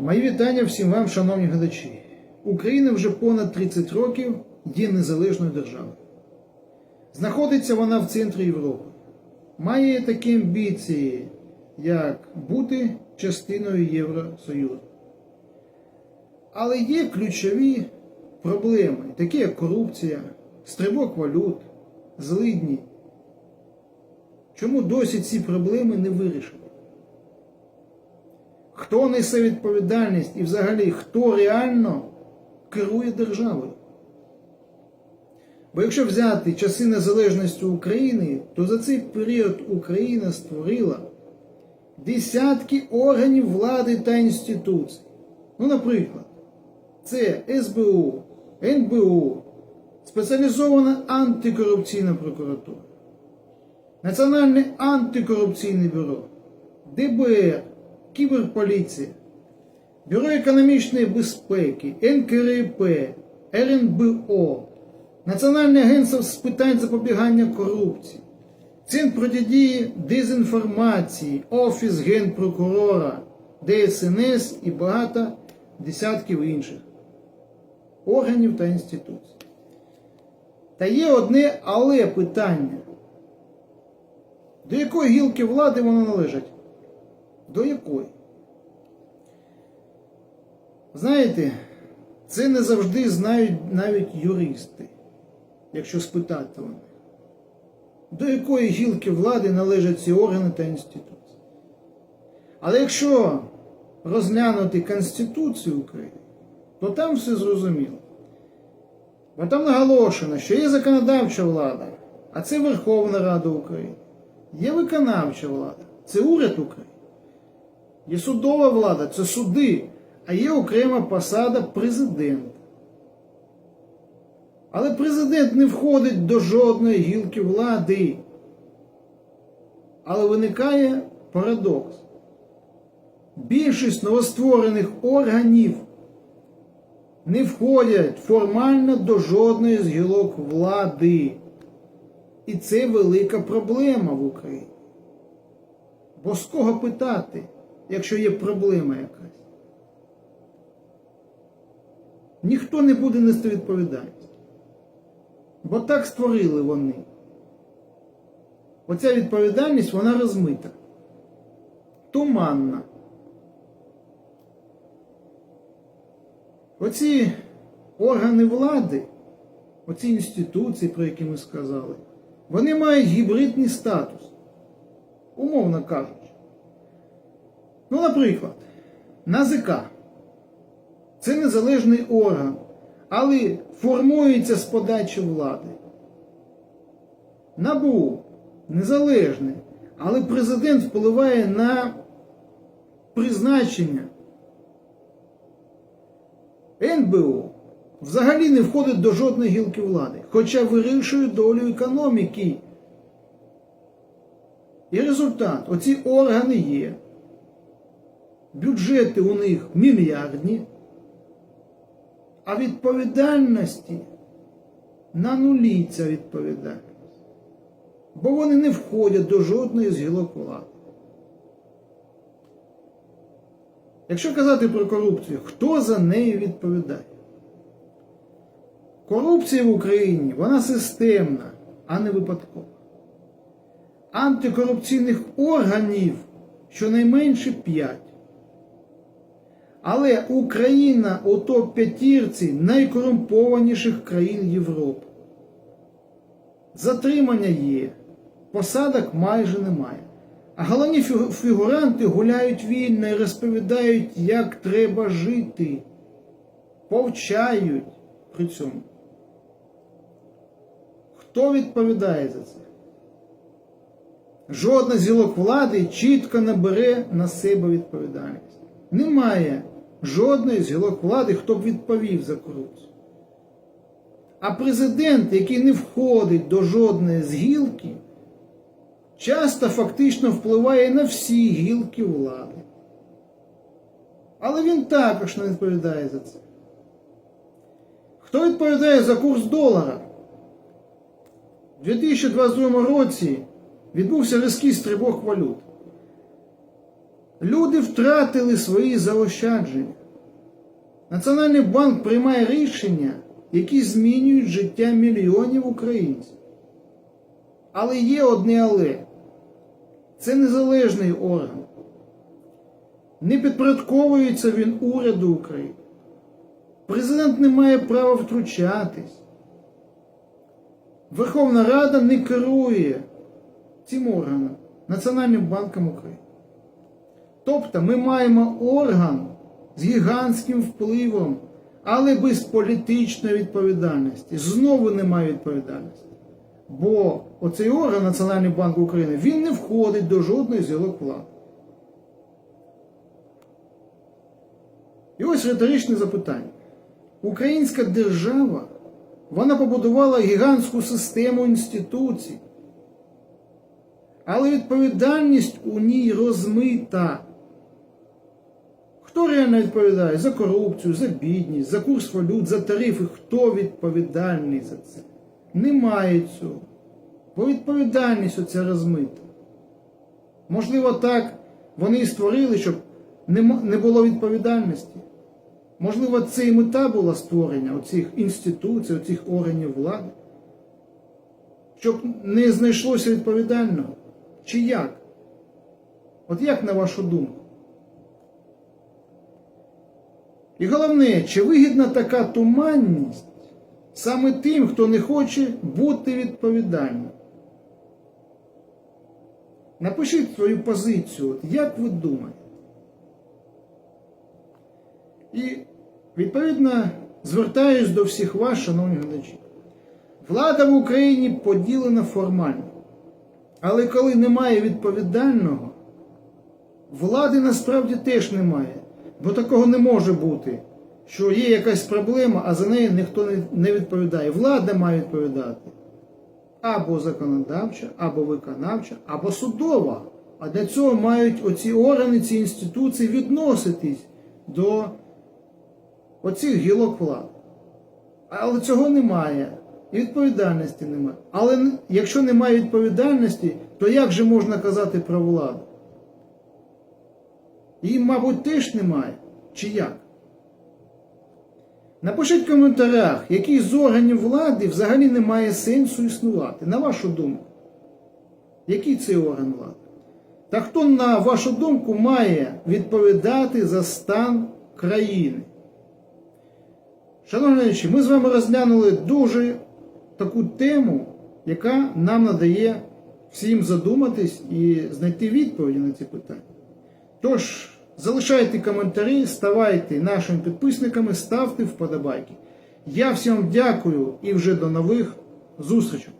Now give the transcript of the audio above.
Мої вітання всім вам, шановні глядачі. Україна вже понад 30 років є незалежною державою. Знаходиться вона в центрі Європи. Має такі амбіції, як бути частиною Євросоюзу. Але є ключові проблеми, такі як корупція, стрибок валют, злидні. Чому досі ці проблеми не вирішені? Хто несе відповідальність і взагалі хто реально керує державою? Бо якщо взяти часи незалежності України, то за цей період Україна створила десятки органів влади та інституцій. Ну, наприклад, це СБУ, НБУ, спеціалізована антикорупційна прокуратура, Національне антикорупційне бюро, ДБР, Кіберполіція, Бюро економічної безпеки, НКРП, РНБО, Національне агентство з питань запобігання корупції, Центр протидії дезінформації, Офіс Генпрокурора, ДСНС і багато десятків інших органів та інституцій. Та є одне але питання. До якої гілки влади вони належать? До якої? Знаєте, це не завжди знають навіть юристи, якщо спитати вони. До якої гілки влади належать ці органи та інституції. Але якщо розглянути Конституцію України, то там все зрозуміло. Бо там наголошено, що є законодавча влада, а це Верховна Рада України. Є виконавча влада, це уряд України. Є судова влада, це суди, а є окрема посада президента. Але президент не входить до жодної гілки влади. Але виникає парадокс. Більшість новостворених органів не входять формально до жодної з гілок влади. І це велика проблема в Україні. Бо з кого питати, якщо є проблема якась? Ніхто не буде нести відповідальність. Бо так створили вони. Оця відповідальність вона розмита, туманна. Оці органи влади, оці інституції, про які ми сказали, вони мають гібридний статус, умовно кажучи. Ну, наприклад, НАЗК це незалежний орган, але формується з подачі влади. НАБУ незалежний, але президент впливає на призначення. НБУ взагалі не входить до жодної гілки влади, хоча вирішує долю економіки. І результат, оці органи є. Бюджети у них мільярдні, а відповідальності на нулі ця відповідальність. Бо вони не входять до жодної з гілок влади. Якщо казати про корупцію, хто за нею відповідає? Корупція в Україні вона системна, а не випадкова. Антикорупційних органів щонайменше 5. Але Україна у топ-п'ятірці найкорумпованіших країн Європи. Затримання є, посадок майже немає. А головні фігуранти гуляють вільно і розповідають, як треба жити, повчають при цьому. Хто відповідає за це? Жодна з гілок влади чітко не бере на себе відповідальність. Немає жодної з гілок влади, хто б відповів за корупцію. А президент, який не входить до жодної з гілки, часто фактично впливає на всі гілки влади. Але він також не відповідає за це. Хто відповідає за курс долара? У 2022 році відбувся різкий стрибок валют. Люди втратили свої заощадження. Національний банк приймає рішення, які змінюють життя мільйонів українців. Але є одне але. Це незалежний орган. Не підпорядковується він уряду України. Президент не має права втручатись. Верховна Рада не керує цим органом Національним банком України. Тобто ми маємо орган з гігантським впливом, але без політичної відповідальності. Знову немає відповідальності. Бо оцей орган Національний банк України він не входить до жодної з гілок влади. І ось риторичне запитання. Українська держава вона побудувала гігантську систему інституцій, але відповідальність у ній розмита. Хто реально відповідає за корупцію, за бідність, за курс валют, за тарифи? Хто відповідальний за це? Немає цього. Бо відповідальність оця розмита. Можливо, так вони і створили, щоб не було відповідальності. Можливо, це і мета була створення оцих інституцій, оцих органів влади, щоб не знайшлося відповідального. Чи як? От як на вашу думку? І головне, чи вигідна така туманність саме тим, хто не хоче бути відповідальним? Напишіть свою позицію, як ви думаєте? І відповідно звертаюсь до всіх вас, шановні глядачі. Влада в Україні поділена формально. Але коли немає відповідального, влади насправді теж немає. Бо такого не може бути, що є якась проблема, а за неї ніхто не- відповідає. Влада має відповідати. Або законодавча, або виконавча, або судова. А для цього мають оці органи, ці інституції відноситись до оцих гілок влади. Але цього немає. І відповідальності немає. Але якщо немає відповідальності, то як же можна казати про владу? Її, мабуть, теж немає. Чи як? Напишіть в коментарях, який з органів влади взагалі не має сенсу існувати. На вашу думку. Який це орган влади? Та хто, на вашу думку, має відповідати за стан країни? Шановні глядачі, ми з вами розглянули дуже таку тему, яка нам надає всім задуматись і знайти відповіді на ці питання. Тож, залишайте коментарі, ставайте нашими підписниками, ставте вподобайки. Я всім дякую і вже до нових зустрічей.